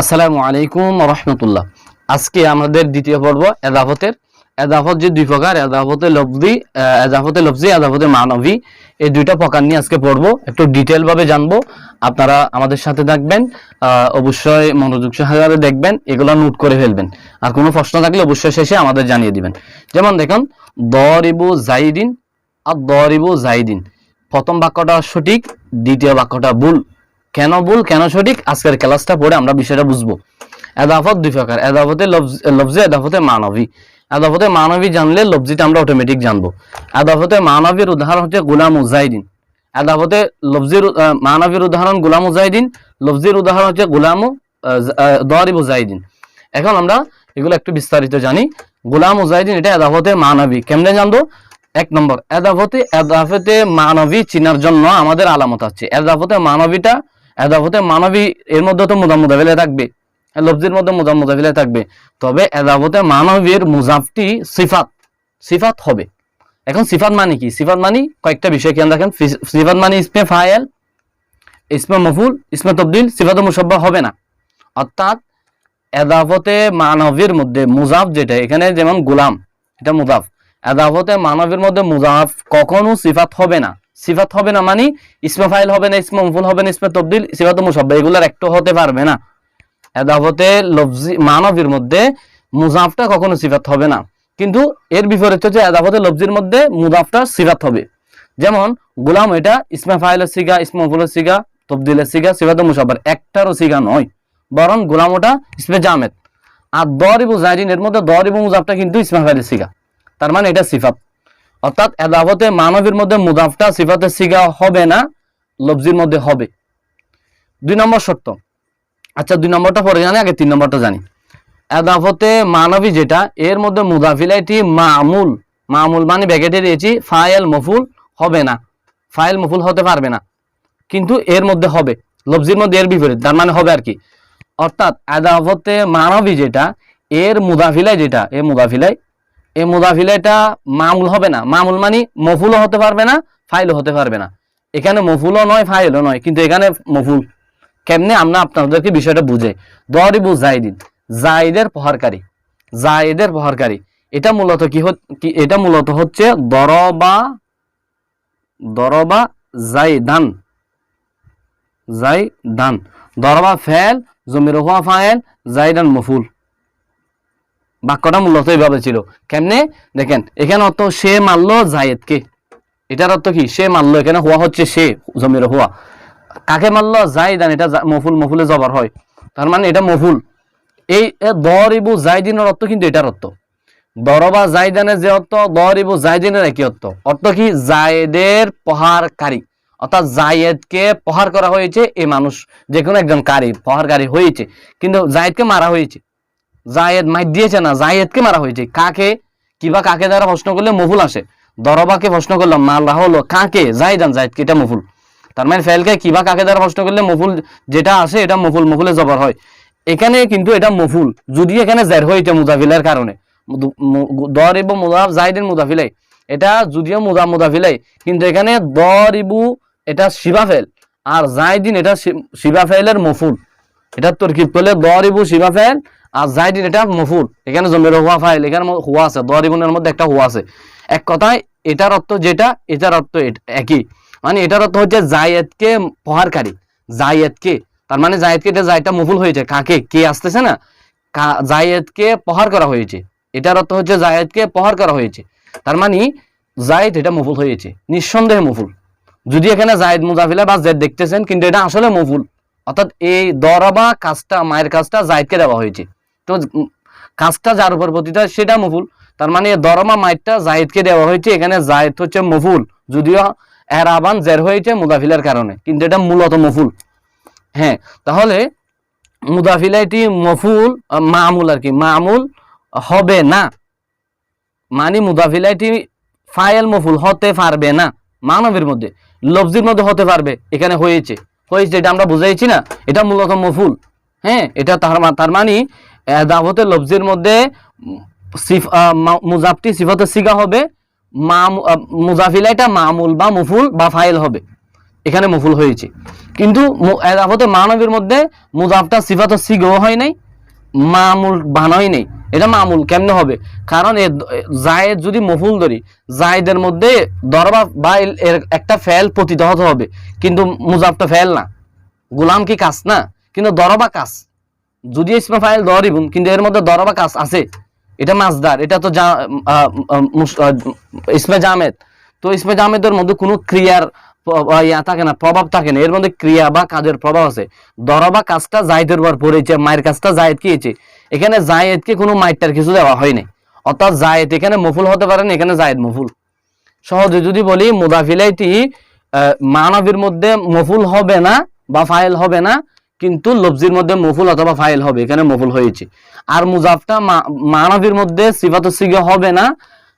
আসসালামু আলাইকুম রহমতুল্লাহ। আজকে আমাদের দ্বিতীয় পর্ব এদাফতের এদাফত যে দুই প্রকার এদাফতে আহ, এদাফতে লফজি এদাফতে মানবী। এই দুইটা প্রকার নিয়ে আজকে পড়ব। একটু ডিটেল ভাবে জানব। আপনারা আমাদের সাথে থাকবেন অবশ্যই মনোযোগ সহকারে দেখবেন এগুলো নোট করে ফেলবেন। আর কোনো প্রশ্ন থাকলে অবশ্যই শেষে আমাদের জানিয়ে দিবেন। যেমন দেখুন দরিবু জাইদিন আর দরিবু জাইদিন প্রথম বাক্যটা সঠিক দ্বিতীয় বাক্যটা ভুল। কেন ভুল, কেন সঠিক? আজকের ক্লাসটা পড়ে আমরা বিষয়টা বুঝব। এদাফত দুই প্রকার, এদাফতে লফজ- এদাফতে মানবী। এদাফতে মানবী জানলে লফজিটা আমরা অটোমেটিক জানব। এদাফতে মানবীর উদাহরণ হচ্ছে গুলাম উজাইদিন। এদাফতে লফজির মানবীর উদাহরণ গুলাম উজাইদিন, লফজির উদাহরণ হচ্ছে গুলামু দরিব উজাইদিন। এখন আমরা এগুলো একটু বিস্তারিত জানি। গুলাম উজাইদিন এটা এদাফতে মানবী। কেমনে জানব? এক নম্বর, এদাফতে এদাফতে মানবী চিনার জন্য আমাদের আলামত আছে। এদাফতে মানবীটা এদাফতে মানবী এর মধ্যে তো মুদাম মুদাফিলে থাকবে। লফজির মধ্যে মুদাম মুদাফিলে থাকবে। তবে এদাফতে মানবীর মুজাফটি সিফাত। সিফাত হবে। এখন সিফাত মানে কি? সিফাত মানে কয়েকটা বিষয় দেখেন ফি- সিফাত মানে ইসমে ফায়েল ইসমে মফুল, ইসমে তবদিল, সিফাত মুসব্বা হবে না। অর্থাৎ এদাফতে মানবীর মধ্যে মুজাফ যেটা, এখানে যেমন গোলাম, এটা মুজাফ। এদাফতে মানবীর মধ্যে মুজাফ কখনো সিফাত হবে না। সিফাত হবে না মানে ইসমে ফাইল হবে না, ইসমে মফুল হবে না, ইসমে তবদিল, সিফাত মুসব্বা, এগুলোর একটু হতে পারবে না। এদাফতে লফজি, মানবীর মধ্যে মুজাফটা কখনো সিফাত হবে না। কিন্তু এর বিপরীত হচ্ছে এদাফতে লফজির মধ্যে মুজাফটা সিফাত হবে। যেমন, গোলাম এটা ইসমে ফাইলের সিগা, ইসমে মফুলের সিগা, তবদিলের সিগা, সিফাত মুসাব্বার, একটারও সিগা নয়। বরং গোলাম ওটা ইসমে জামেদ। আর দরিবু জাইরিন এর মধ্যে দরিবু মুজাফটা কিন্তু ইসমে ফাইলের সিগা। তার মানে এটা সিফাত। অর্থাৎ এদাফতে মানবীর মধ্যে মুজাফটা সিফাতের সিগা হবে না, লবজির মধ্যে হবে। দুই নম্বর শর্ত। আচ্ছা দুই নম্বরটা পরে জানি, আগে তিন নম্বরটা জানি। এদাফতে মানবী যেটা, এর মধ্যে মুদাফিলাইটি মামুল। মামুল মানে ব্যাকেটে দিয়েছি ফায়েল মফুল হবে না। ফায়েল মফুল হতে পারবে না। কিন্তু এর মধ্যে হবে। লবজির মধ্যে এর বিপরীত, তার মানে হবে আর কি। অর্থাৎ এদাফতে মানবী যেটা, এর মুদাফিলাই যেটা এ মুদাফিলাই এই মুদাফিলাইটা মামুল হবে না। মামুল মানে মফুলও হতে পারবে না, ফাইলও হতে পারবে না। এখানে মফুলও নয়, ফাইলও নয়, কিন্তু এখানে মফুল। কেমনে আমরা আপনাদেরকে বিষয়টা বুঝে দরিবু জাইদিন। জাইদের প্রহারকারী। জাইদের প্রহারকারী। এটা মূলত কি এটা মূলত হচ্ছে দরবা দরবা জাইদান। জাইদান। দরবা ফেল, জমির হওয়া ফায়েল জাইদান মফুল। বাক্যটা মূলত এইভাবে ছিল। কেমনে? দেখেন, এখানে অর্থ সে মারলো জায়েদকে। এটার অর্থ কি? সে মারলো। এখানে হওয়া হচ্ছে সে, জমির হওয়া কাকে মারলো? জাইদান এটা মফুল মফুলে জবর হয়। তার মানে এটা মফুল। এই দরিবু জাইদিনের অর্থ কিন্তু এটার অর্থ। দরবা জাইদানের যে অর্থ দরিবু জাইদিনের একই অর্থ। অর্থ কি? জায়েদের প্রহারকারী। অর্থাৎ জায়েদকে প্রহার করা হয়েছে এই মানুষ। যে কোনো একজন কারি, প্রহারকারী হয়েছে। কিন্তু জায়েদকে মারা হয়েছে। জায়েদ মাই দিয়েছে না, জায়েদকে মারা হয়েছে। কাকে? কিবা কাকে দ্বারা প্রশ্ন করলে মফুল আসে। দরবাকে প্রশ্ন করলাম মাল্লা হলো কাকে? জাইদান জায়েদকে এটা মফুল তার মানে ফেলকে কিবা কাকে দ্বারা প্রশ্ন করলে মফুল যেটা আসে, এটা মফুল মফুলে জবর হয়। এখানে কিন্তু এটা মফুল যদি এখানে জের হয় এটা মুজাফিলের কারণে। দর এবং মুদাফ জাইদের মুদাফিলাই। এটা যদিও মুদা, মুদাফিলাই, কিন্তু এখানে দর ইবু, এটা শিবাফেল আর জাইদিন এটা শি- শিবাফেলের মফুল। এটা তরকিব করলে দর ইবু শিবাফেল আর জাইদিন এটা মফুল এখানে জমির হুয়া ফাইল, এখানে হুয়া আছে দর ইবুনের মধ্যে একটা হুয়া আছে। এক কথায়, এটার অর্থ যেটা, এটার অর্থ একই। মানে এটার অর্থ হচ্ছে জায়েদকে প্রহারকারী জায়েদকে তার মানে জায়েদকে এটা জায়দটা মফুল হয়েছে, কাকে? কে আসতেছে না? জায়েদকে প্রহার করা হয়েছে। এটার অর্থ হচ্ছে জায়েদকে প্রহার করা হয়েছে। তার মানে জায়েদ এটা মফুল হয়েছে, নিঃসন্দেহে মফুল। যদি এখানে জায়েদ মুজাফিলা বা জেদ দেখতেছেন, কিন্তু এটা আসলে মফুল। অর্থাৎ এই দরবা কাজটা মায়ের কাজটা জায়েদকে দেওয়া হয়েছে। তো কাজটা যার উপর প্রতিটা সেটা মফুল। তার মানে দরমা মায়েরটা জায়েদকে দেওয়া হয়েছে এখানে জায়েদ হচ্ছে মফুল। যদিও এরাবান জের হয়েছে মুদাফিলের কারণে কিন্তু এটা মূলত মফুল। হ্যাঁ তাহলে মুদাফিলাইটি মফুল আহ, মামুল আর কি। মামুল হবে না। মানে মুদাফিলাইটি ফাইল মফুল হতে পারবে না মানবের মধ্যে। লফজির মধ্যে হতে পারবে এখানে হয়েছে। হয়েছে এটা আমরা বুঝাইছি না। এটা মূলত মফুল। হ্যাঁ এটা তার মানে আহ, দাবতে মধ্যে মুজাফটি সিফতের সিগা হবে মা মুজাফিলা এটা মামুল বা মুফুল বা ফাইল হবে। এখানে মফুল হয়েছে। কিন্তু এদাফতে মানবের মধ্যে মুজাফটা সিফাত সিগাও হয় নাই। মামুল বানাই নেই। এটা মামুল কেমনে হবে? কারণ জায়েদ যদি মফুল ধরি, জায়েদের মধ্যে দরবা বা এর- একটা ফেল পতিত হতে হবে। কিন্তু মুজাফটা ফেল না। গোলাম কি কাজ না? কিন্তু দরবা কাজ। যদি ইসমা ফাইল দরিবুন, কিন্তু এর মধ্যে দরবা কাজ আছে। এটা মাসদার এটা তো ইসমে জামেদ। তো ইসমে জামেদের মধ্যে কোনো ক্রিয়ার থাকে না, প্রভাব থাকে না। এর মধ্যে ক্রিয়া বা কাজের প্রভাব আছে। দরবা কাজটা জায়দের উপর পড়েছে, মায়ের কাজটা জায়েদ কিয়েছে এখানে জায়েদকে কোনো মাইটার কিছু দেওয়া হয়নি অর্থাৎ জায়েদ এখানে মফুল হতে পারে না, এখানে জায়েদ মফুল। সহজে যদি বলি মুদাফিলাইটি মানবীর মধ্যে মফুল হবে না বা ফাইল হবে না, কিন্তু লফজির মধ্যে মফুল অথবা ফাইল হবে, এখানে মফুল হয়েছে। আর মুজাফটা মানবীর মধ্যে সিফাত হবে না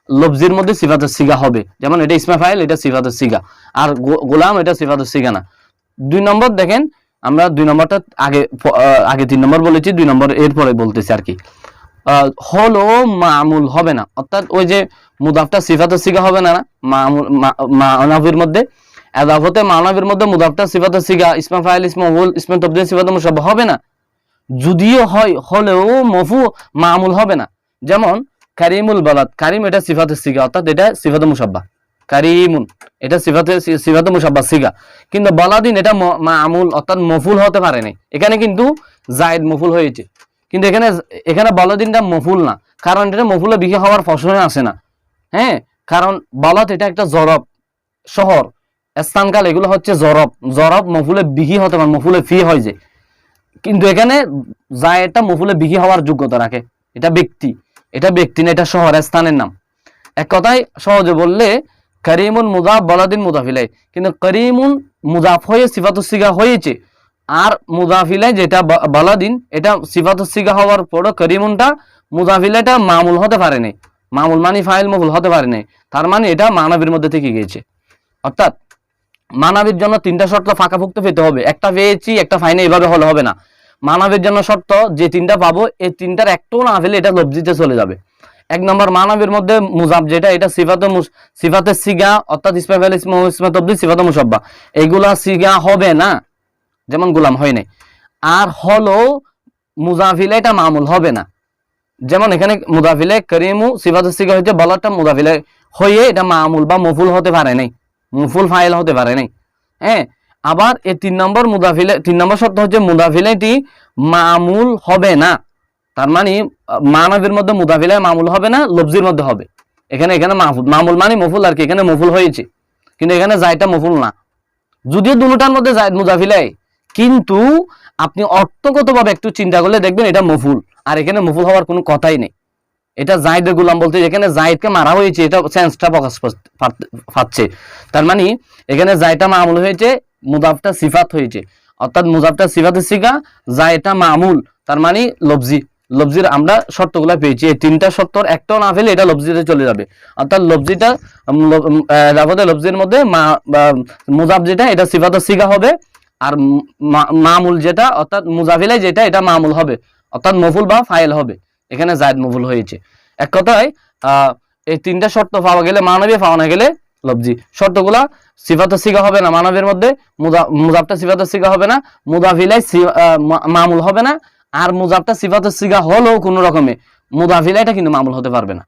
লফজির মধ্যে সিফাত সিগা হবে। যেমন এটা ইসমা ফাইল এটা সিফাত সিগা। আর গোলাম, এটা সিফাত সিগা না। দুই নম্বর দেখেন, আমরা দুই নম্বরটা আগে আগে তিন নম্বর বলেছি, দুই নম্বর এরপরে বলতেছি আর কি। হলো মামুল হবে না। অর্থাৎ ওই যে মুদাফটা সিফাতে সিগা হবে না মানবীর মধ্যে। এদাফতে মানবীর মধ্যে মুদাফটা সিফাতে সিগা ইসমা ফাইল ইসমা হুল ইসমা তবদিল সিফাতে হবে না। যদিও হয় হলেও মফু, মামুল হবে না। যেমন কারিমুল বালাদ। কারিম এটা সিফাতে সিগা, অর্থাৎ এটা সিফাতে মুসাব্বা কারিমুন, এটা সিফাতে সিফাতে মুসাব্বা সিগা। কিন্তু বালাদিন এটা মামুল, অর্থাৎ মফুল হতে পারে নাই। এখানে কিন্তু জায়দ মফুল হয়েছে। কিন্তু এখানে এখানে বলদিনটা মফুল না। কারণ এটা মফুলে বিক্রি হওয়ার ফসলে আসে না। হ্যাঁ? কারণ বলদ এটা একটা জরব শহর। স্থানকাল এগুলো হচ্ছে জরব। জরব মফুলে বিহি হতে পারে, মফুলে ফি হয় যে। কিন্তু এখানে জায়েদটা মফুলে বিহি হওয়ার যোগ্যতা রাখে। এটা ব্যক্তি। এটা ব্যক্তি না, এটা শহর স্থানের নাম। এক কথায় সহজে বললে, করিমুন মুজাফ বলাদিন মুজাফিলাই কিন্তু করিমুন মুজাফ হয়ে সিফাতুসিগা হয়েছে। আর মুজাফিলাই যেটা বলাদিন, এটা সিফাতুসিগা হওয়ার পরও করিমুনটা মুজাফিলাটা মামুল হতে পারে নাই। মামুল মানি ফাইল মফুল হতে পারে নাই। তার মানে এটা মানবীর মধ্যে থেকে গিয়েছে। অর্থাৎ মানবীর জন্য তিনটা শর্ত ফাঁকাফুক্ত পেতে হবে। একটা পেয়েছি, একটা ফাইনে এভাবে হলে হবে না। মানবের জন্য শর্ত, যে তিনটা পাবো, এই তিনটার একটাও না পেলে এটা লব্জিতে চলে যাবে। এক নম্বর, মানবের মধ্যে মুজাব যেটা, এটা সিফাতে সিফাতে সিগা, অর্থাৎ ইসমাত অব্দি সিফাতে মুসাব্বা। এগুলা সিগা হবে না, যেমন গুলাম হয় নাই। আর হলো, মুজাফিলে এটা মামুল হবে না। যেমন এখানে মুদাফিলে করিমু সিফাতে সিগা হচ্ছে বলারটা মুদাফিলে হয়ে এটা মামুল বা মফুল হতে পারে নাই। মুফুল ফাইল হতে পারে নাই। হ্যাঁ? আবার এই তিন নম্বর মুদাফিলে, তিন নম্বর শর্ত হচ্ছে মুদাফিলেটি মামুল হবে না। তার মানে মানবের মধ্যে মুদাফিলে মামুল হবে না লফজির মধ্যে হবে। এখানে এখানে মাহফুল মামুল মানে মফুল আর কি, এখানে মফুল হয়েছে। কিন্তু এখানে জায়টা মফুল না। যদিও দুটার মধ্যে জায়দ মুদাফিলাই কিন্তু আপনি অর্থগতভাবে একটু চিন্তা করলে দেখবেন এটা মফুল, আর এখানে মফুল হওয়ার কোনো কথাই নেই। এটা জায়দের গুলাম বলতে, এখানে জায়দকে মারা হয়েছে, এটা সেন্সটা প্রকাশ পাচ্ছে। তার মানে এখানে জায়টা মামুল হয়েছে মুদাফটা সিফাত হয়েছে। অর্থাৎ মুজাফটা সিফাতে সিগা এটা মামুল, তার মানে লবজি। লবজির আমরা শর্তগুলো পেয়েছি। এই তিনটা শর্তর একটাও না পেলে এটা লবজিতে চলে যাবে। অর্থাৎ লবজিটা রাফতে লবজির মধ্যে মা মুজাফ যেটা, এটা সিফাতে সিগা হবে। আর মামুল যেটা, অর্থাৎ মুজাফিলাই যেটা, এটা মামুল হবে। অর্থাৎ মফুল বা ফাইল হবে। এখানে জায়দ মফুল হয়েছে। এক কথায় এই তিনটা শর্ত পাওয়া গেলে মানবী পাওয়া না গেলে লবজি। শর্তগুলা সিফাত সিগা হবে না, মানবের মধ্যে মুজাফটা সিফাত সিগা হবে না, মুদাফিলাই মামুল হবে না, আর মুজাফটা সিফাত সিগা হলেও কোনো রকমে মুদাফিলাইটা কিন্তু মামুল হতে পারবে না,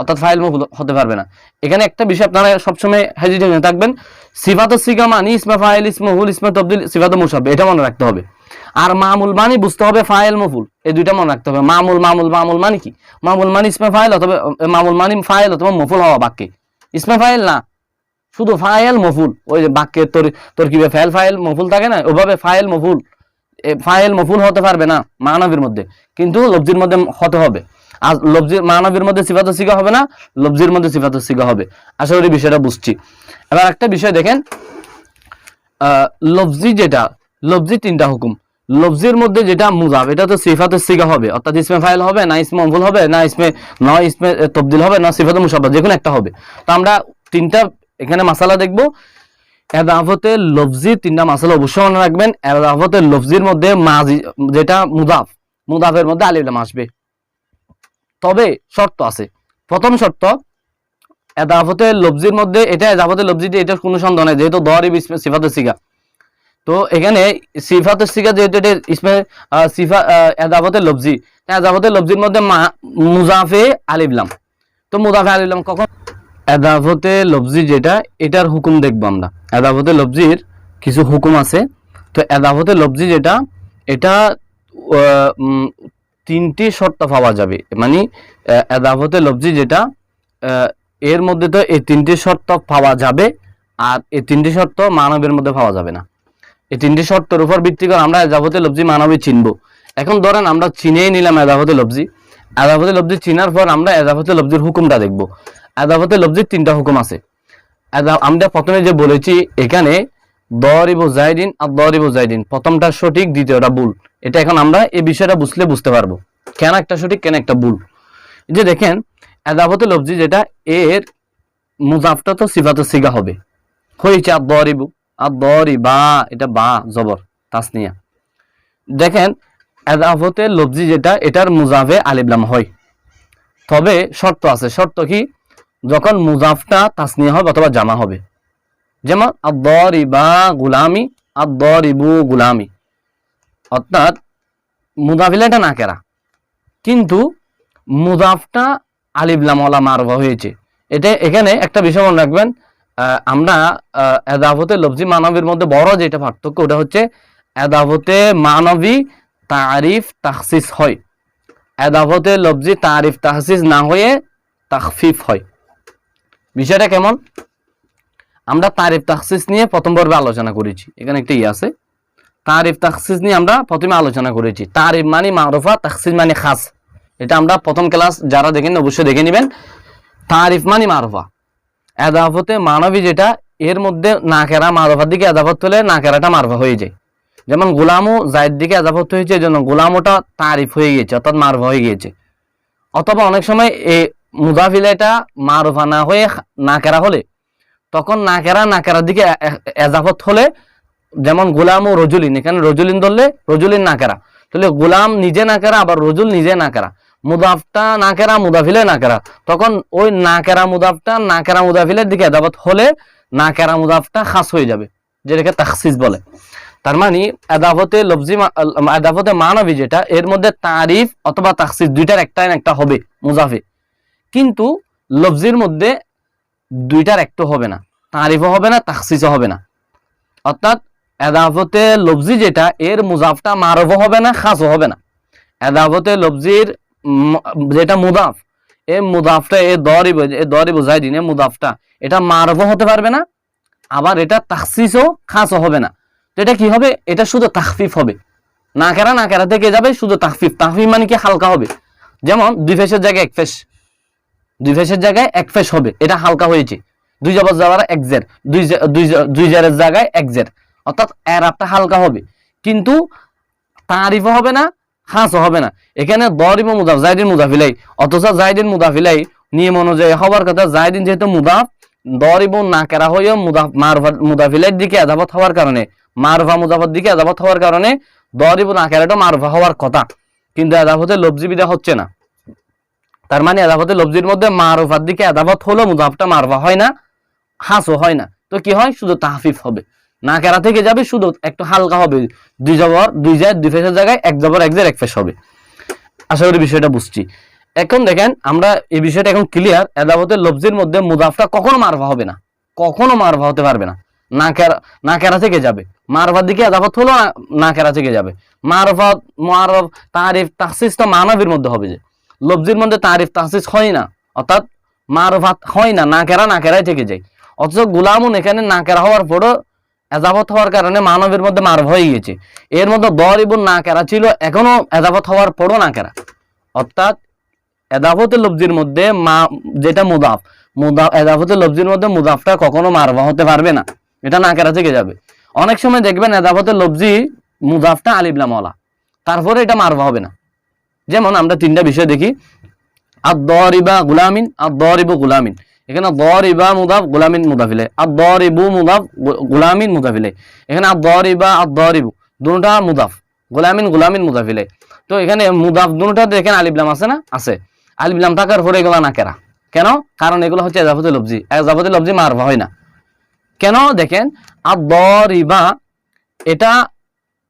অর্থাৎ ফাইল মফুল হতে পারবে না। এখানে একটা বিষয় আপনারা সবসময় হেজিটেশনে থাকবেন, সিফাত সিগা মানি ইসমা ফাইল, ইসমা হুল, ইসমা তবদিল, সিফাত মুসাবে, এটা মনে রাখতে হবে। আর মামুল মানি বুঝতে হবে ফাইল মফুল, এই দুইটা মনে রাখতে হবে। মামুল মামুল মামুল মানে কি? মামুল মানি ইসমা ফাইল অথবা, মামুল মানে ফাইল অথবা মফুল হওয়া বাক্যে ইসমা ফাইল না, শুধু ফাইল মফুল। ওই যে তোর কি ফাইল ফাইল মফুল থাকে না? ওভাবে ফাইল মফুল ফাইল মফুল হতে পারবে না মানবীর মধ্যে, কিন্তু লব্জির মধ্যে হতে হবে। আর লব্জির, মানবীর মধ্যে সিফাত সিগা হবে না, লব্জির মধ্যে সিফাত সিগা হবে। আশা করি বিষয়টা বুঝছি। এবার একটা বিষয় দেখেন লফজি যেটা লফজি তিনটা হুকুম। লফজির মধ্যে যেটা মুজাব, এটা তো সিফাতের সিগা হবে। অর্থাৎ ইসমে ফাইল হবে, না ইসমে মফুল হবে, না ইসমে না ইসমে তবদিল হবে, না সিফাতে মুসাব্বা যে কোনো একটা হবে। তো আমরা তিনটা, এখানে মাসালা দেখব। এদাফতে লফজি, তিনটা মাসালা অবশ্যই মনে রাখবেন। এদাফতে লফজির মধ্যে মাজি, যেটা মুদাফ মুদাফের মধ্যে আলিলাম আসবে। তবে শর্ত আছে। প্রথম শর্ত, এদাফতে লব্জির মধ্যে, এটা এদাফতে লব্জি এটা কোনো সন্দেহ নেই, যেহেতু দরিব ইসমে সিফাতের সিগা। তো এখানে সিফাতের সিগা যেহেতু এটা ইসমে সিফা এদাফতে লব্জি। এদাফতে লব্জির মধ্যে মা- মুজাফে আলিবলাম তো মুজাফে আলিবলাম কখন? এদাফতে লব্জি যেটা এটার হুকুম দেখব আমরা। এদাফতে লব্জির কিছু হুকুম আছে। তো এদাফতে লব্জি যেটা এটা তিনটি শর্ত পাওয়া যাবে। মানে আহ, এদাফতে লব্জি যেটা এর মধ্যে তো এই তিনটি শর্ত পাওয়া যাবে আর এই তিনটি শর্ত মানবের মধ্যে পাওয়া যাবে না। এই তিনটি শর্তের উপর ভিত্তি করে আমরা এদাফতে লব্জি মানবী চিনবো। এখন ধরেন আমরা চিনেই নিলাম এদাফতে লব্জি। এদাফতে লব্জি চিনার পর আমরা এদাফতে লব্জির হুকুমটা দেখব। এদাফতে লব্জির তিনটা হুকুম আছে। আমরা প্রথমে যে বলেছি, এখানে দরিব জাইদিন আর দরিব জাইদিন। প্রথমটা সঠিক, দ্বিতীয়টা ভুল। এটা এখন আমরা এই বিষয়টা বুঝলে বুঝতে পারব। কেন একটা সঠিক, কেন একটা ভুল? যে দেখেন এদাবতে লব্জি যেটা, এর মুজাফটা তো সিফাত সিগা হবে। হয়েছে আর দরিবু আর দরি বা, এটা বা, জবর, তাসনিয়া। দেখেন এদাফতে লব্জি যেটা, এটার মুজাফে আলিবলাম হয়। তবে শর্ত আছে, শর্ত কি? যখন মুজাফটা তাসনিয়া হবে অথবা জামা হবে। যেমন আদরিবা গুলামি আদরিবু গুলামি। অর্থাৎ মুদাফিলাটা না কেরা। কিন্তু মুদাফটা আলিবলামলা মারবা হয়েছে। এটা এখানে একটা বিষয় মনে রাখবেন আমরা এদাবতে লব্জি মানবীর মধ্যে বড় যেটা পার্থক্য, ওটা হচ্ছে এদাবতে মানবী তারিফ তাহসিস হয়। এদাবতে লব্জি তারিফ তাহসিস না হয়ে তাকফিফ হয়। বিষয়টা কেমন? আমরা তারিফ তাখসিস নিয়ে প্রথম পর্বে আলোচনা করেছি। এখানে একটা ইয়ে আছে। তারিফ তাখসিস নিয়ে আমরা প্রথমে আলোচনা করেছি। তারিফ মানে মারুফা, তাখসিস মানে খাস। এটা আমরা প্রথম ক্লাস, যারা দেখেন অবশ্যই দেখে নেবেন। তারিফ মানে মারুফা। এদাফতে মানবী যেটা, এর মধ্যে নাকেরা মারুফার দিকে এদাফত হলে নাকেরাটা মারফা হয়ে যায়। যেমন গোলামও জায়ের দিকে এদাফত হয়েছে, এই জন্য গোলামোটা তারিফ হয়ে গিয়েছে, অর্থাৎ মারফা হয়ে গিয়েছে। অথবা অনেক সময় এই মুদাফিলাটা মারুফা না হয়ে নাকেরা হলে, তখন নাকেরা নাকেরার দিকে এ- এ- এজাফত হলে, যেমন গোলাম ও রজুলিন, এখানে রজুলিন ধরলে রজুলিন নাকেরা তাহলে গোলাম নিজে নাকেরা আবার রজুল নিজে না নাকেরা মুদাফটা নাকেরা মুদাফিলে নাকেরা। তখন ওই নাকেরা মুদাফটা নাকেরা মুদাফিলের দিকে এজাফত হলে নাকেরা মুদাফটা খাস হয়ে যাবে, যেটাকে তাখসিস বলে। তার মানে এদাবতে আল- এদাফতে মানবী যেটা, এর মধ্যে তারিফ অথবা তাখসিস দুইটার একটা একটা হবে, মুজাফে। কিন্তু লফজির মধ্যে দুইটার একটু হবে না, তারিফও হবে না, তাখসিসও হবে না। অর্থাৎ এদাবতে লফজি যেটা, এর মুজাফটা মারফও হবে না, খাসও হবে না। এদাবতে লফজির ম- যেটা মুদাফ, এ মুদাফটা, এ দরি এ দরি বোঝাই দিন মুদাফটা। এটা মারফও হতে পারবে না, আবার এটা তাখসিসও খাসও হবে না। তো এটা কি হবে? এটা শুধু তাখফিফ হবে। নাকেরা নাকেরা থেকে যাবে, শুধু তাখফিফ। তাখফিফ মানে কি? হালকা হবে। যেমন, দুই ফেসের জায়গায় এক ফেস। দুই ফেসের জায়গায় এক ফেস হবে। এটা হালকা হয়েছে। দুই জবর যাওয়ার এক জের। দুই দুই জেরের জায়গায় এক জের। অর্থাৎ এর আপটা হালকা হবে। কিন্তু তারিফও হবে না হাসও হবে না। এখানে দরিব মুদাফ জাইদিন মুদাফিলাই অথচ জাইদিন মুদাফিলাই নিয়ম অনুযায়ী হবার কথা, জাইদিন যেহেতু মুদাফ দরিব নাকেরা হয়েও মুদাফ মারফা মুদাফিলের দিকে আদাবত হওয়ার কারণে মারফা মুদাফার দিকে আদাবত হওয়ার কারণে দরিব নাকেরাটা মারফা হওয়ার কথা। কিন্তু আদাবতে লব্জি বিদা হচ্ছে না। তার মানে আদাবতে লব্জির মধ্যে মারুফার দিকে আদাবত হলো মুদাফটা মারফা হয় না হাসও হয় না। তো কি হয়? শুধু তাহফিফ হবে। না কেরা থেকে যাবে, শুধু একটু হালকা হবে। দুই জবর, দুই যায়, দুই ফেসের জায়গায় এক জবর, এক জের এক ফেস হবে। আশা করি বিষয়টা বুঝছি। এখন দেখেন, আমরা এই বিষয়টা এখন ক্লিয়ার এদাবতের লব্জির মধ্যে মুদাফটা কখনো মারফা হবে না। কখনো মারফা হতে পারবে না। না কেরা না কেরা থেকে যাবে? মারফার দিকে এদাবত হলো না- কেরা থেকে যাবে? মারফা, মারফ, তারিফ, তাহসিস তো মানবীর মধ্যে হবে যে। লব্জির মধ্যে তারিফ, তাহসিস হয় না। অর্থাৎ মারফাত হয় না না কেরা, না কেরাই থেকে যায়। অথচ গুলামুন এখানে না কেরা হওয়ার পরও এজাবত হওয়ার কারণে মানবের মধ্যে মারফ হয়ে গিয়েছে। এর মধ্যে দর এবং না কেরা ছিল, এখনও এজাবত হওয়ার পরও না কেরা অর্থাৎ এদাফতের লব্জির মধ্যে মা, যেটা মুদাফ মুদাফ এদাফতের লব্জির মধ্যে মুদাফটা কখনো মারফা হতে পারবে না। এটা না কেরা থেকে যাবে। অনেক সময় দেখবেন এদাফতের লব্জি মুদাফটা আলিবলামলা তারপরে এটা মারফা হবে না। যেমন আমরা তিনটা বিষয় দেখি। আর দরিবা গুলামিন আর দরিবু গুলামিন। এখানে দরিবা মুদাফ, গুলামিন মুদাফিলে আর দরিবু মুদাফ গুলামিন মুদাফিলে এখানে আর দরিবা আর দরিবু, দুটা মুদাফ, গুলামিন গুলামিন মুদাফিলে তো এখানে মুদাফ দুটা দেখেন আলিবলাম আছে না? আছে। আলিবলাম থাকার পরে এগুলা না কেরা? কেন? কারণ এগুলো হচ্ছে এজাফতে লব্জি এজাফতে লব্জি মারফা হয় না। কেন? দেখেন, আর দরিবা, এটা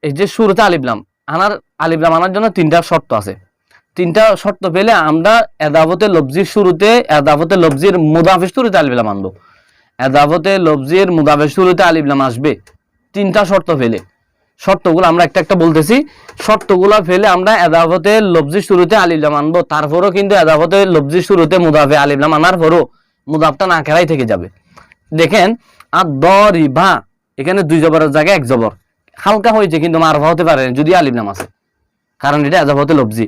এই যে শুরুতে আলিবলাম আনার আলিবলাম আনার জন্য তিনটা শর্ত আছে। তিনটা শর্ত পেলে আমরা এদাবতে লব্জির শুরুতে এদাবতে লব্জির মুদাফের শুরুতে আলিবলাম আনব। এদাবতে লব্জির মুদাফের শুরুতে আলিবলাম আসবে। তিনটা শর্ত ফেলে শর্তগুলো আমরা একটা একটা বলতেছি। শর্তগুলো ফেলে আমরা এদাবতে লব্জির শুরুতে আলিবলাম আনব। তারপরও কিন্তু এদাবতে লব্জির শুরুতে মুদাফে আলিবলাম আনার পরও মুদাফটা না খেলাই থেকে যাবে। দেখেন, আর দরিবা এখানে দুই জবরের জায়গায় এক জবর। হালকা হয়েছে কিন্তু মারফা হতে পারে যদি আলিবলাম আছে। কারণ এটা আজাবতে লব্জি।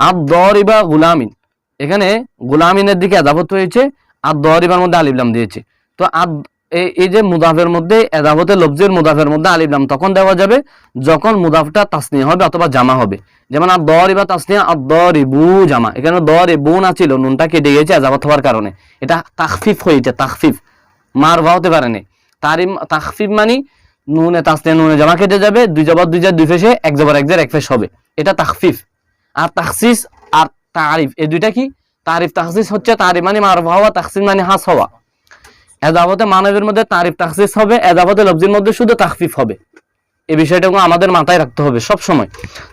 আর দরিবা গুলামিন। এখানে গুলামিনের দিকে আজাবত হয়েছে আর দরিবার মধ্যে আলিবলাম দিয়েছে। তো আদ এই- যে মুদাফের মধ্যে এদাবতে লব্জের মুদাফের মধ্যে আলিম নাম তখন দেওয়া যাবে যখন মুদাফটা তাসনিয়া হবে অথবা জামা হবে। যেমন আর দরিবা তাসনিয়া আর দরিবু জামা। এখানে দরিবু না ছিল নুনটা কেটে গিয়েছে আজাবত হওয়ার কারণে। এটা তাকফিফ হয়েছে তাকফিফ মারফা হতে পারেনি তারিম তাকফিফ মানি নুনে তাসনিয়া, নুনে জামা কেটে যাবে, দুই জবর দুই জার, দুই ফেসে এক জবর, এক জার, এক ফেস হবে। এটা তাকফিফ আর তাকসিস আর তারিফ। এই দুইটা কি? তারিফ তাকসিস হচ্ছে তারিফ মানে মারফা হওয়া তাকসিস মানে হাস হওয়া। এদাবতে মানবের মধ্যে তারিফ তাকসিস হবে এদাবতে লব্জির মধ্যে শুধু তাকফিফ হবে। এই বিষয়টাকে আমাদের মাথায় রাখতে হবে সব সময়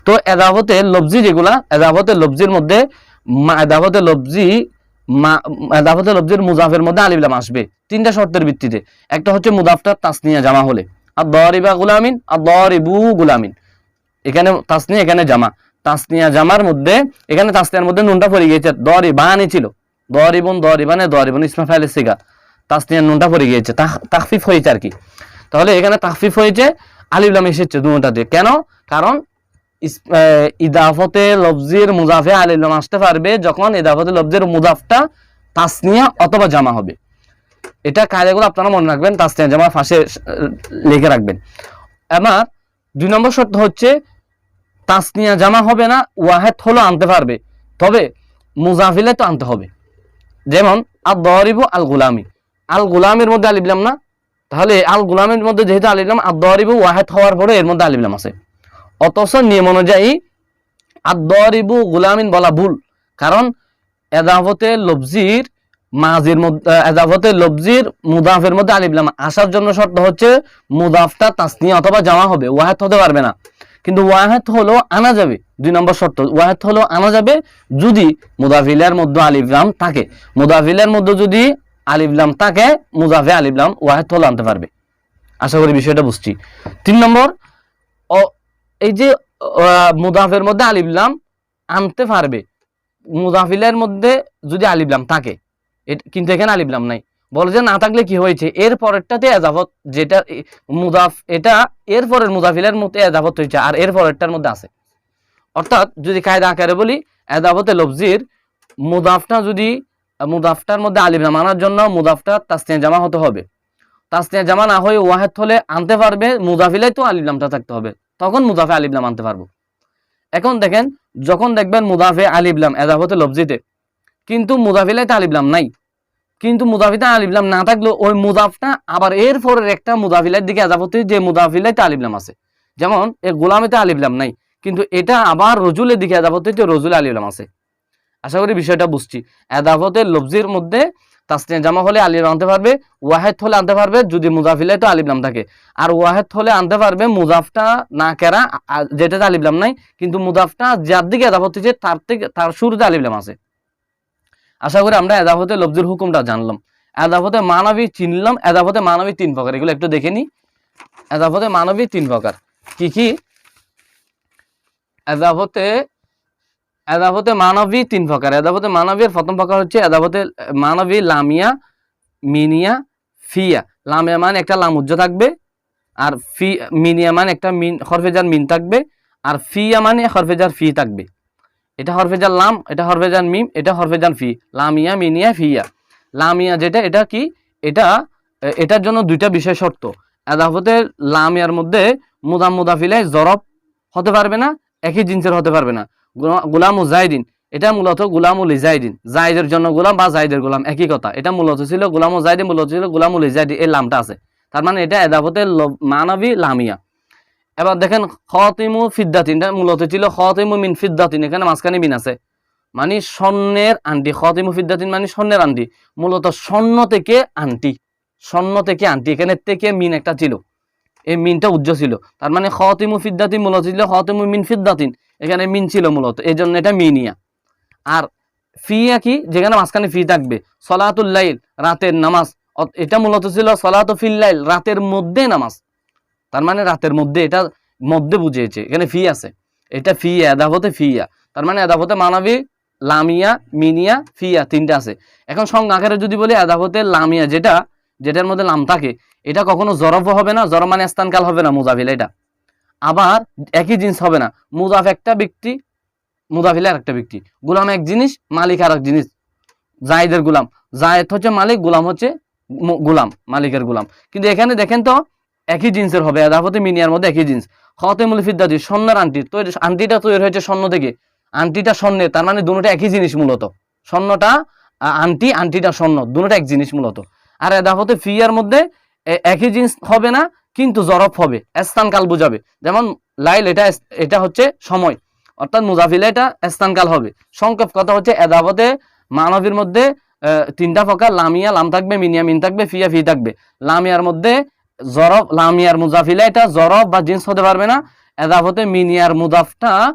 তো এদাবতে লব্জি যেগুলা এদাবতে লব্জির মধ্যে এদাবতে লব্জি এদাবতে লব্জির মুজাফের মধ্যে আলিবলাম আসবে। তিনটা শর্তের ভিত্তিতে। একটা হচ্ছে মুদাফটা তাসনিয়া জামা হলে। আর দরিবা গুলামিন আর দরিবু গুলামিন। এখানে তাসনিয়া, এখানে জামা। তাসনিয়া জামার মধ্যে, এখানে তাসনিয়ার মধ্যে নুনটা পড়ে গিয়েছে দরিবানি ছিল। দরিবন দরিবানে দরিবন ইসমা ফাইলে সিগা। তাসনিয়ার নুনটা পড়ে গিয়েছে তাখফিফ হয়েছে আর কি। তাহলে এখানে তাখফিফ হয়েছে আলিবলাম এসেছে দুটাতে কেন? কারণ ইদাফতে লফজির মুজাফে আলিবলাম আসতে পারবে যখন ইদাফতে লফজির মুজাফটা তাসনিয়া অথবা জামা হবে। এটা কায়দাগুলো আপনারা মনে রাখবেন, তাসনিয়া জামা ফাঁসে লিখে রাখবেন। আমার দুই নম্বর শর্ত হচ্ছে তাসনিয়া জামা হবে না, ওয়াহেদ হলো আনতে পারবে। তবে মুজাফিলে তো আনতে হবে। যেমন আর দরিব আল গুলামি আল গুলামের মধ্যে আলিবলাম না? তাহলে আল গুলামের মধ্যে যেহেতু আলিবলাম আর দরিব ওয়াহেদ হওয়ার পরে এর মধ্যে আলিবলাম আছে। অথচ নিয়ম অনুযায়ী আর গুলামিন বলা ভুল। কারণ এদাফতে লবজির মাজির মধ্যে এদাফতে লবজির মুদাফের মধ্যে আলিবলাম আসার জন্য শর্ত হচ্ছে মুদাফটা তাসনিয়া অথবা জামা হবে, ওয়াহেদ হতে পারবে না। কিন্তু ওয়াহেদ হলো আনা যাবে, দুই নম্বর শর্ত, ওয়াহেদ হলো আনা যাবে যদি মুদাফিলের মধ্যে আলিফলাম থাকে। মুদাফিলের মধ্যে যদি আলিফলাম থাকে, মুজাফে আলিফলাম ওয়াহেদ হলো আনতে পারবে। আশা করি বিষয়টা বুঝছি। তিন নম্বর, ও- এই যে মুদাফের মধ্যে আলিফলাম আনতে পারবে মুদাফিলের মধ্যে যদি আলিফলাম থাকে কিন্তু এখানে আলিফলাম নাই। বলে যে না থাকলে কি হয়েছে? এর পরেরটাতে এজাফত যেটা মুদাফ এটা এর পরের মুদাফিলের মধ্যে এজাফত হয়েছে আর এর পরেরটার মধ্যে আছে। অর্থাৎ যদি কায়দা আকারে বলি এজাফতে লফজির মুদাফটা যদি মুদাফটার মধ্যে আলিফলাম আনার জন্য মুদাফটা তাসনিয়া জামা হতে হবে। তাসনিয়া জামা না হয়ে ওয়াহেদ হলে আনতে পারবে মুদাফিলাই তো আলিফলামটা থাকতে হবে। তখন মুদাফে আলিফলাম আনতে পারব। এখন দেখেন, যখন দেখবেন মুদাফে আলিফলাম এজাফতে লফজিতে, কিন্তু মুদাফিলাইতে আলিফলাম নাই। কিন্তু মুদাফিতে আলিবলাম না থাকলেও ওই মুদাফটা আবার এর পরের একটা মুদাফিলের দিকে হয়ে যে মুদাফিলাইতে আলিফলাম আছে। যেমন, এ গোলামিতে আলিবলাম নাই, কিন্তু এটা আবার রজুলের দিকে হয়ে রজুলে আলিফলাম আছে। আশা করি বিষয়টা বুঝছি। এদাফতের লফজির মধ্যে তাসনিয়া জামা হলে আলিফ আনতে পারবে, ওয়াহেদ হলে আনতে পারবে, যদি মুজাফিলে তো আলিবলাম থাকে। আর ওয়াহেদ হলে আনতে পারবে মুজাফটা না কেরা যেটাতে আলিবলাম নাই, কিন্তু মুজাফটা যার দিকে এদাফত হয়েছে তার থেকে, তার শুরুতে আলিবলাম আছে। আশা করি আমরা এদাফতে লফজির হুকুমটা জানলাম। এদাফতে মানবী চিনলাম এদাফতে মানবী তিন প্রকার। এগুলো একটু দেখে নি। এদাফতে মানবী তিন প্রকার। কি কি? এদাফতে এদাফতে মানবী তিন প্রকার। এদাফতে মানবীর প্রথম প্রকার হচ্ছে এদাফতে মানবী লামিয়া, মিনিয়া, ফিয়া। লামিয়া মানে একটা লাম উজ্জ থাকবে, আর ফি মিনিয়া মানে একটা মিন হরফেজার মিন থাকবে, আর ফিয়া মানে হরফেজার ফি থাকবে। এটা হরফেজার লাম, এটা হরফেজান মিম, এটা হরফেজার ফি। লামিয়া, মিনিয়া, ফিয়া। লামিয়া যেটা, এটা কি? এটা এটার জন্য দুইটা বিষয় শর্ত। এদাফতের লামিয়ার মধ্যে মুদাম মুদাফিলে জরব হতে পারবে না, একই জিন্সের হতে পারবে না। গোলা- গোলাম জাইদিন, এটা মূলত গোলাম উল ইজাইদিন জাইদের জন্য গোলাম বা জাইদের গোলাম, একই কথা। এটা মূলত ছিল গোলাম জাইদিন, মূলত ছিল গোলাম উল ইজাইদিন এই লামটা আছে। তার মানে এটা এদাফতে মানবী লামিয়া। এবার দেখেন খতিমু ফিদ্দাতিন মূলত ছিল খতিমু মিন ফিদ্দাতিন, এখানে মাঝখানে মিন আছে। মানে স্বর্ণের আন্টি খতে ফিদ্দাতিন মানে স্বর্ণের আন্টি, মূলত স্বর্ণ থেকে আন্টি, স্বর্ণ থেকে আন্টি, এখানে থেকে মিন একটা ছিল, এই মিনটা উজ্জ্ব ছিল। তার মানে খতে মুফিদ্দাতিন মূলত ছিল খতে মিন ফিদ্দাতিন, এখানে মিন ছিল মূলত, এই জন্য এটা মিনিয়া। আর ফিয়া কি যেখানে মাঝখানে ফি থাকবে সলাতুল্লাইল রাতের নামাজ এটা মূলত ছিল সলাত ফিল্লাইল রাতের মধ্যে নামাজ। তার মানে রাতের মধ্যে এটা মধ্যে বুঝিয়েছে। এখানে ফি আছে। এটা ফিয়া এদাবতে ফিয়া তার মানে এদাবতে মানবী লামিয়া মিনিয়া ফিয়া তিনটা আছে। এখন সংজ্ঞা আকারে যদি বলি এদাবতে লামিয়া যেটা, যেটার মধ্যে লাম থাকে, এটা কখনো জরফ হবে না, জরফ মানে স্থানকাল হবে না, মুজাফিল এটা। আবার একই জিনিস হবে না। মুজাফ একটা ব্যক্তি, মুজাফিল আর একটা ব্যক্তি। গুলাম এক জিনিস, মালিক আর এক জিনিস। জায়েদের গুলাম। জায়েদ হচ্ছে মালিক, গুলাম হচ্ছে গুলাম, মালিকের গুলাম। কিন্তু এখানে দেখেন তো একই জিন্সের হবে, আদাফতে মিনিয়ার মধ্যে একই জিন্স। খতে মুলিফিদ্দাতি স্বর্ণের আন্টি তো আন্টিটা তৈরি হয়েছে স্বর্ণ থেকে। আন্টিটা স্বর্ণের তার মানে দুটোটা একই জিনিস মূলত। স্বর্ণটা আন্টি আন্টিটা স্বর্ণ, দুটোটা এক জিনিস মূলত। আর এদাফতে ফিয়ার মধ্যে একই জিনিস হবে না, কিন্তু জরফ হবে, স্থানকাল বুঝাবে। যেমন লাইল, এটা এটা হচ্ছে সময়। অর্থাৎ মুজাফিলে এটা স্থানকাল হবে। সংক্ষেপ কথা হচ্ছে এদাবতে মানবীর মধ্যে তিনটা প্রকার, লামিয়া, লাম থাকবে, মিনিয়া, মিন থাকবে, ফিয়া, ফি থাকবে। লামিয়ার মধ্যে জরফ লামিয়ার মুজাফিলে এটা জরফ বা জিন্স হতে পারবে না। এদাবতে মিনিয়ার মুদাফটা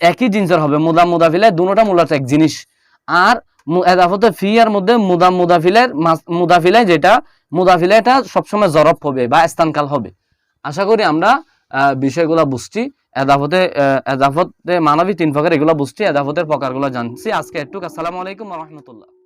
একই জিন্সের হবে, মুদাম মুদাফিলে দুটোটা মূলত এক জিনিস। আর মু- এদাফতে ফিয়ার মধ্যে মুদাম মুদাফিলের মাস- মুদাফিলে যেটা মুদাফিলে এটা সবসময় জরফ হবে বা স্থানকাল হবে। আশা করি আমরা বিষয়গুলো বুঝছি। এদাফতে এদাফতে মানবী তিন প্রকার এগুলো বুঝছি এদাফতের প্রকারগুলো জানছি। আজকে একটু আসসালামু আলাইকুম রহমতুল্লাহ।